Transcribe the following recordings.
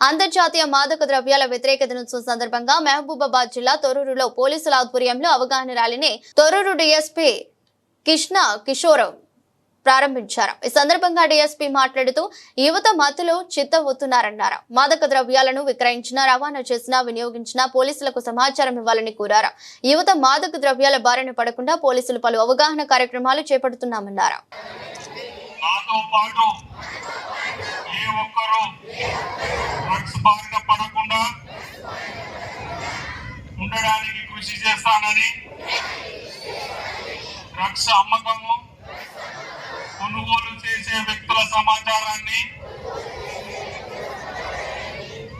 అంతర్జాతీయ మాదక ద్రవ్యాల వ్యతిరేక దినోత్సవం సందర్భంగా మహబూబాబాద్ జిల్లా తొర్రూరులో పోలీసుల ఆధ్వర్యంలో అవగాహన ర్యాలీని తొర్రూరు డీఎస్పీ కృష్ణ కిషోర్ ప్రారంభించారు. ఈ సందర్భంగా డీఎస్పీ మాట్లాడుతూ యువత మత్తులో చిత్తవుతున్నారన్నారు. మాదక ద్రవ్యాలను విక్రయించిన రవాణా చేసిన వినియోగించిన పోలీసులకు సమాచారం ఇవ్వాలని కోరారు. యువత మాదక ద్రవ్యాల బారిన పడకుండా పోలీసులు పలు అవగాహన కార్యక్రమాలు చేపడుతున్నామన్నారు. ఒక్కరూ డ్రగ్స్ బారిన పడకుండా ఉండడానికి కృషి చేస్తానని డ్రగ్స్ అమ్మకము కొనుగోలు చేసే వ్యక్తుల సమాచారాన్ని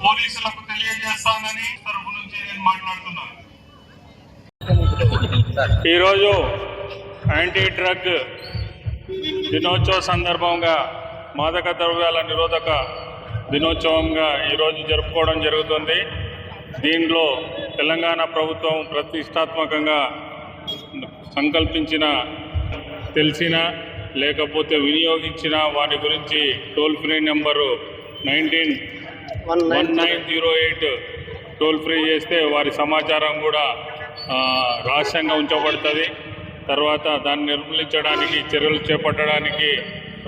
పోలీసులకు తెలియజేస్తానని తరపు నుంచి నేను మాట్లాడుతున్నాను. ఈరోజు యాంటీ డ్రగ్ దినోత్సవ సందర్భంగా మాదక ద్రవ్యాల నిరోధక దినోత్సవంగా ఈరోజు జరుపుకోవడం జరుగుతుంది. దీనిలో తెలంగాణ ప్రభుత్వం ప్రతిష్టాత్మకంగా సంకల్పించిన తెలిసిన లేకపోతే వినియోగించిన వాటి గురించి toll free number nineteen one nine zero eight toll free చేస్తే వారి సమాచారం కూడా రహస్యంగా ఉంచబడుతుంది. తర్వాత దాన్ని నిర్మూలించడానికి చర్యలు చేపట్టడానికి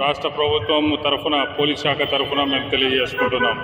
రాష్ట్ర ప్రభుత్వం తరఫున పోలీస్ శాఖ తరఫున మేము తెలియజేసుకుంటున్నాం.